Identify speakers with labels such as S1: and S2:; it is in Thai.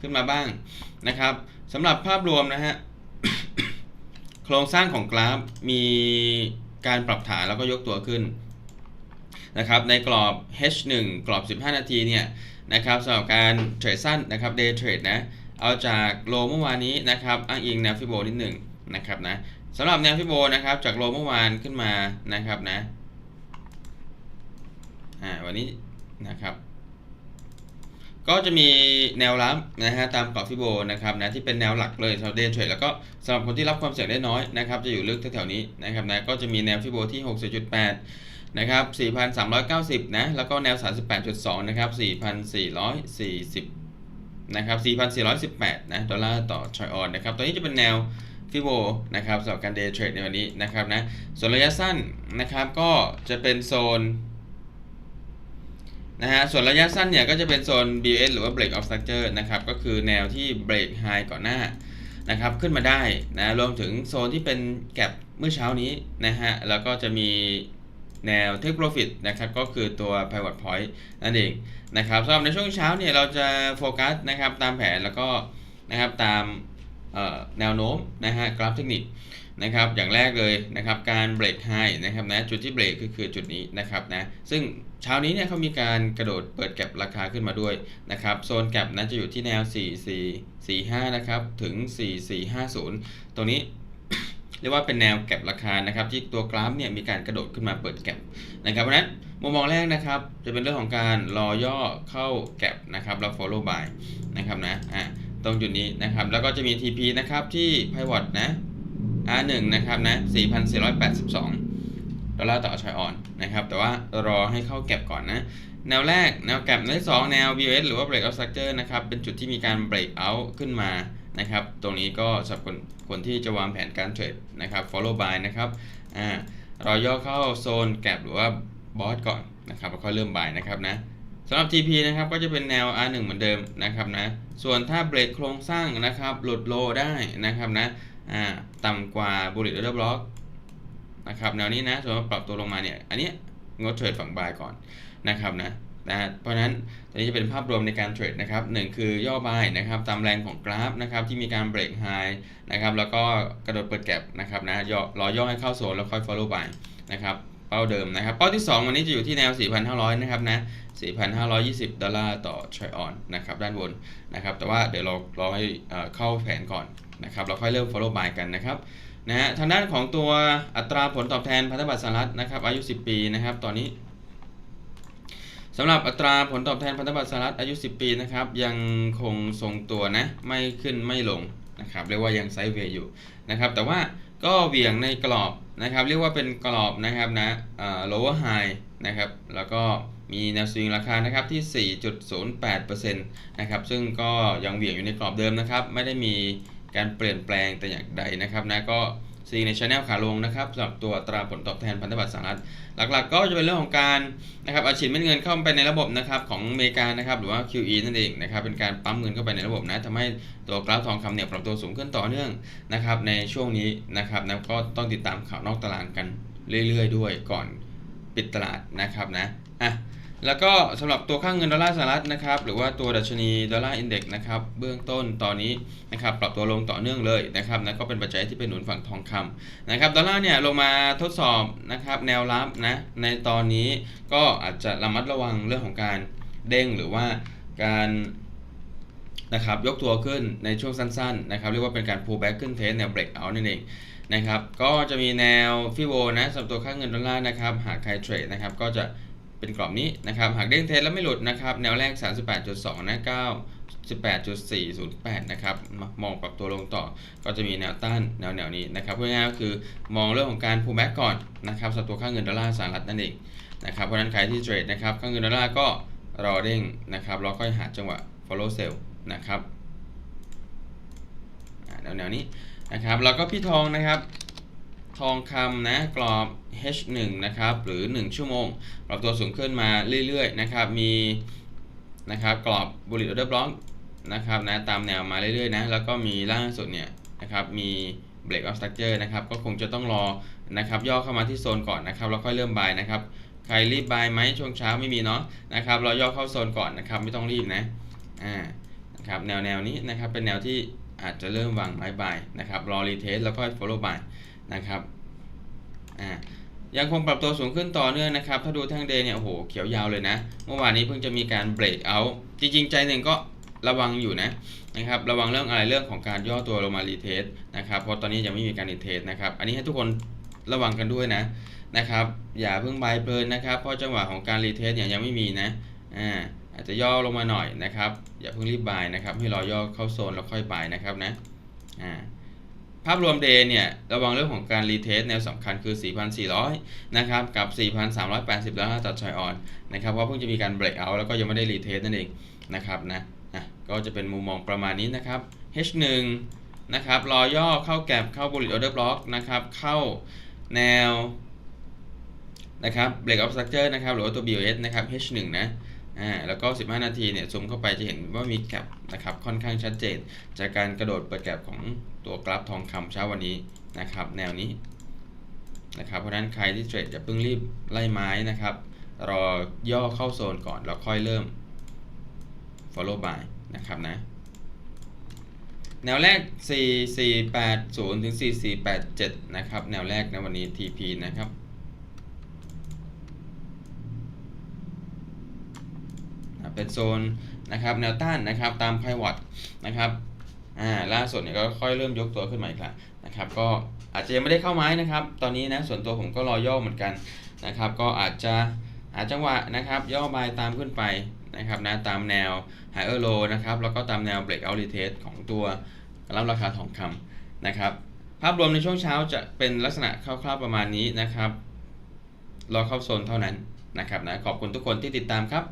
S1: ขึ้นมาบ้างนะครับสำหรับภาพรวมนะฮะโครงสร้างของกราฟมีการปรับฐานแล้วก็ยกตัวขึ้นนะครับในกรอบ H1 กรอบ 15 นาทีเนี่ยนะครับสำหรับการเทรดสั้นนะครับ day trade นะเอาจากโลเมื่อวานนี้นะครับอ้างอิงแนวฟิโบนิดหนึ่งนะครับนะสำหรับแนวฟิโบนะครับจากโลเมื่อวานขึ้นมานะครับนะอ่าวันนี้นะครับ ก็จะมีแนวรับนะฮะตามกรอบฟิโบนะครับนะที่เป็นแนวหลักเลยสำหรับเดย์เทรดแล้วก็สำหรับคนที่รับความเสี่ยงได้น้อยนะครับจะอยู่ลึกแถวๆนี้นะครับนะก็จะมีแนวฟิโบที่ 60.8 นะครับ 4,390 นะแล้วก็แนว 38.2 นะครับ 4,440 นะครับ 4,418 นะดอลลาร์ต่อทรอยออนนะครับตัวนี้จะเป็นแนวฟิโบนะครับสำหรับการเดย์เทรดในวันนี้นะครับนะส่วนระยะสั้นนะครับก็จะเป็นโซน นะฮะส่วนระยะสั้นเนี่ยก็จะเป็นโซน BS หรือว่า break of structure นะครับก็คือแนวที่ break high ก่อนหน้านะครับขึ้นมาได้นะรวมถึงโซนที่เป็นแก็บเมื่อเช้านี้นะฮะแล้วก็จะมีแนว take profit นะครับก็คือตัว pivot point นั่นเองนะครับสำหรับในช่วงเช้าเนี่ยเราจะโฟกัสนะครับตามแผนแล้วก็นะครับตาม แนวโน้มนะฮะกราฟเทคนิคนะครับอย่างแรกเลยนะครับการเบรกไฮนะครับนะจุดที่เบรกก็คือจุดนี้นะครับนะซึ่งเช้านี้เนี่ยเขามีการกระโดดเปิดแก็บราคาขึ้นมาด้วยนะครับโซนแก็บนั้นจะอยู่ที่แนว 4445 นะครับถึง 4450 ตรงนี้เรียกว่าเป็นแนวแก็บราคานะครับที่ตัวกราฟเนี่ยมีการกระโดดขึ้นมาเปิดแก็บนะครับเพราะฉะนั้นมุมมองแรกนะครับจะเป็นเรื่องของการรอย่อเข้าแก็บนะครับแล้ว follow by นะครับนะอะ ตรงจุดนี้นะครับ แล้วก็จะมี TP นะครับที่ pivot นะ R1 นะครับนะ 4,482 ดอลลาร์ต่อชอยออนนะครับ แต่ว่ารอให้เข้าแก็บก่อนนะ แนวแรก แนวแก็บแนวที่สองแนว BOS หรือว่า break out structure นะครับ เป็นจุดที่มีการ break out ขึ้นมานะครับ ตรงนี้ก็สำหรับคนคนที่จะวางแผนการเทรดนะครับ follow by นะครับ อ่ารอย่อเข้าโซนแก็บหรือว่าบอสก่อนนะครับแล้วค่อยเริ่ม buy นะครับนะ สำหรับ TP นะครับก็จะเป็นแนว R1 เหมือนเดิมนะครับนะ ส่วนถ้าเบรกโครงสร้างนะครับหลุดโลได้นะครับนะต่ำกว่า bullet order block นะครับแนวนี้นะส่วนปรับตัวลงมาเนี่ยอันนี้งดเทรดฝั่งบายก่อนนะครับนะนะเพราะฉะนั้นตัวนี้จะเป็นภาพรวมในการเทรดนะครับหนึ่งคือย่อบายนะครับตามแรงของกราฟนะครับที่มีการเบรกไฮนะครับแล้วก็กระโดดเปิดแก็บนะครับนะย่อรอย่อให้เข้าโซนแล้วค่อย follow by นะครับ เป้าเดิมนะครับ เป้าที่ 2 วันนี้จะอยู่ที่แนว 4,500 นะครับนะ 4,520 ดอลลาร์ต่อทรอยออนนะครับด้านบนนะครับ แต่ว่าเดี๋ยวเรารอให้เข้าแผนก่อนนะครับ เราค่อยเริ่ม follow by กันนะครับนะฮะทางด้านของตัวอัตราผลตอบแทนพันธบัตรสหรัฐนะครับ อายุ 10 ปีนะครับ ตอนนี้สำหรับอัตราผลตอบแทนพันธบัตรสหรัฐอายุ 10 ปีนะครับ ยังคงทรงตัวนะ ไม่ขึ้นไม่ลงนะครับ เรียกว่ายังไซด์เวย์อยู่นะครับ แต่ว่าก็เวียงในกรอบ นะครับเรียกว่าเป็นกรอบนะครับนะ lower high นะครับแล้วก็มีแนวสวิงราคานะครับที่ 4.08%นะครับซึ่งก็ยังเหวี่ยงอยู่ในกรอบเดิมนะครับ ไม่ได้มีการเปลี่ยนแปลงแต่อย่างใดนะครับนะก็ ซีในช anel ขาลงนะครับสำหรับตัวตราผลตอบแทนพันธบัตรสหรัฐหลักๆ ก็จะเป็นเรื่องของการนะครับอาฉีดเม็ดเงินเข้าไปในระบบนะครับของอเมริกานะครับหรือว่า QE นั่นเองนะครับเป็นการปั๊มเงินเข้าไปในระบบนะทำให้ตัวกราฟทองคำเนี่ยปรับตัวสูงขึ้นต่อเนื่องนะครับในช่วงนี้นะครับนะก็ต้องติดตามข่าวนอกตลาดกันเรื่อยๆ ด้วยก่อนปิดตลาดนะครับนะอะ แล้วก็สำหรับตัวค่างเงินดอลลาร์สหรัฐนะครับหรือว่าตัวดัชนีดอลลาร์อินเด็กซ์นะครับเบื้องต้นตอนนี้นะครับปรับตัวลงต่อเนื่องเลยนะครับนะก็เป็นปัจจัยที่เป็นหนุนฝั่งทองคำนะครับดอลลาร์เนี่ยลงมาทดสอบนะครับแนวรับนะในตอนนี้ก็อาจจะระมัดระวังเรื่องของการเด้งหรือว่าการนะครับยกตัวขึ้นในช่วงสั้นๆนะครับเรียกว่าเป็นการ pull back ขึ้นเทสแนว break out นั่นเองนะครับก็จะมีแนวฟิโบนะสำหรับตัวค่าเงินดอลลาร์นะครับหากใครเทรดนะครับก็จะ เป็นกรอบนี้นะครับ หากเด้งเทสแล้วไม่หลุดนะครับ แนวแรก 38.2นะ9 18.408 นะครับ มองปรับตัวลงต่อ ก็จะมีแนวต้านแนวแนวนี้นะครับพูดง่ายก็คือมองเรื่องของการ pull back ก่อนนะครับสำหรับตัวค่าเงินดอลลาร์สหรัฐนั่นเองนะครับ เพราะนั้นใครที่เทรดนะครับ ค่าเงินดอลลาร์ก็รอเด้งนะครับแล้วค่อยหาจังหวะ follow sell นะครับแนวแนวนี้นะครับ แล้วก็พี่ทองนะครับ ทองคำนะกรอบ H1 นะครับหรือ 1 ชั่วโมง ปรับตัวสูงขึ้นมาเรื่อยๆนะครับมีนะครับกรอบ bullish order block นะครับนะตามแนวมาเรื่อยๆนะแล้วก็มีล่าสุดเนี่ยนะครับมี break of structure นะครับก็คงจะต้องรอนะครับย่อเข้ามาที่โซนก่อนนะครับแล้วค่อยเริ่ม buy นะครับใครรีบ buy ไหมช่วงเช้าไม่มีเนาะนะครับเราย่อเข้าโซนก่อนนะครับไม่ต้องรีบนะอ่านะครับแนวแนวนี้นะครับเป็นแนวที่อาจจะเริ่มวางไม้บายนะครับรอรีเทสแล้วก็ follow by นะครับอ่ายังคงปรับตัวสูงขึ้นต่อเนื่องนะครับ ถ้าดูแท่งเดย์เนี่ยโอ้โหเขียวยาวเลยนะ เมื่อวานนี้เพิ่งจะมีการเบรกเอาจริงๆ ใจหนึ่งก็ระวังอยู่นะนะครับระวังเรื่องอะไรเรื่องของการย่อตัวลงมารีเทสนะครับเพราะตอนนี้ยังไม่มีการรีเทสนะครับอันนี้ให้ทุกคนระวังกันด้วยนะนะครับอย่าเพิ่งใบเพลินนะครับเพราะจังหวะของการรีเทสเนี่ยยังไม่มีนะอ่าอาจจะย่อลงมาหน่อยนะครับอย่าเพิ่งรีบบายนะครับให้รอย่อเข้าโซนแล้วค่อยบายนะครับนะอ่า ภาพรวมเดย์เนี่ยระวังเรื่องของการรีเทสแนวสำคัญคือ 4,400 นะครับกับ 4,380ดอลลาร์ต่อชอยออนนะครับเพราะเพิ่งจะมีการเบรกเอาแล้วก็ยังไม่ได้รีเทสนั่นเองนะครับนะอะก็จะเป็นมุมมองประมาณนี้นะครับ H1 นะครับรอย่อเข้าแก็บเข้า bullet order block นะครับเข้าแนวนะครับ break of structure นะครับหรือว่าตัว BOS นะครับ H1 นะ อ่าแล้วก็ 15 นาทีเนี่ยซูมเข้าไปจะเห็นว่ามีแก็บนะครับค่อนข้างชัดเจน จากการกระโดดเปิดแก็บของตัวกราฟทองคำเช้าวันนี้นะครับ แนวนี้นะครับเพราะฉะนั้นใครที่เทรดอย่าเพิ่งรีบไล่ไม้นะครับ รอย่อเข้าโซนก่อนแล้วค่อยเริ่ม follow by นะครับนะ แนวแรก 4480 ถึง 4487 นะครับ แนวแรกนะวันนี้ TP นะครับ อะ เป็นโซนนะครับแนวต้านนะครับตามไพวอตนะครับอ่าล่าสุดเนี่ยก็ค่อยเริ่มยกตัวขึ้นมาอีกแล้วนะครับก็อาจจะยังไม่ได้เข้าไม้นะครับ ตอนนี้นะส่วนตัวผมก็รอย่อเหมือนกันนะครับ ก็อาจจะหาจังหวะนะครับย่อบายตามขึ้นไปนะครับนะตามแนว higher low นะครับแล้วก็ตามแนว breakout retest ของตัวรับราคาทองคำนะครับภาพรวมในช่วงเช้าจะเป็นลักษณะคร่าวๆประมาณนี้นะครับรอเข้าโซนเท่านั้นนะครับนะขอบคุณทุกคนที่ติดตามครับ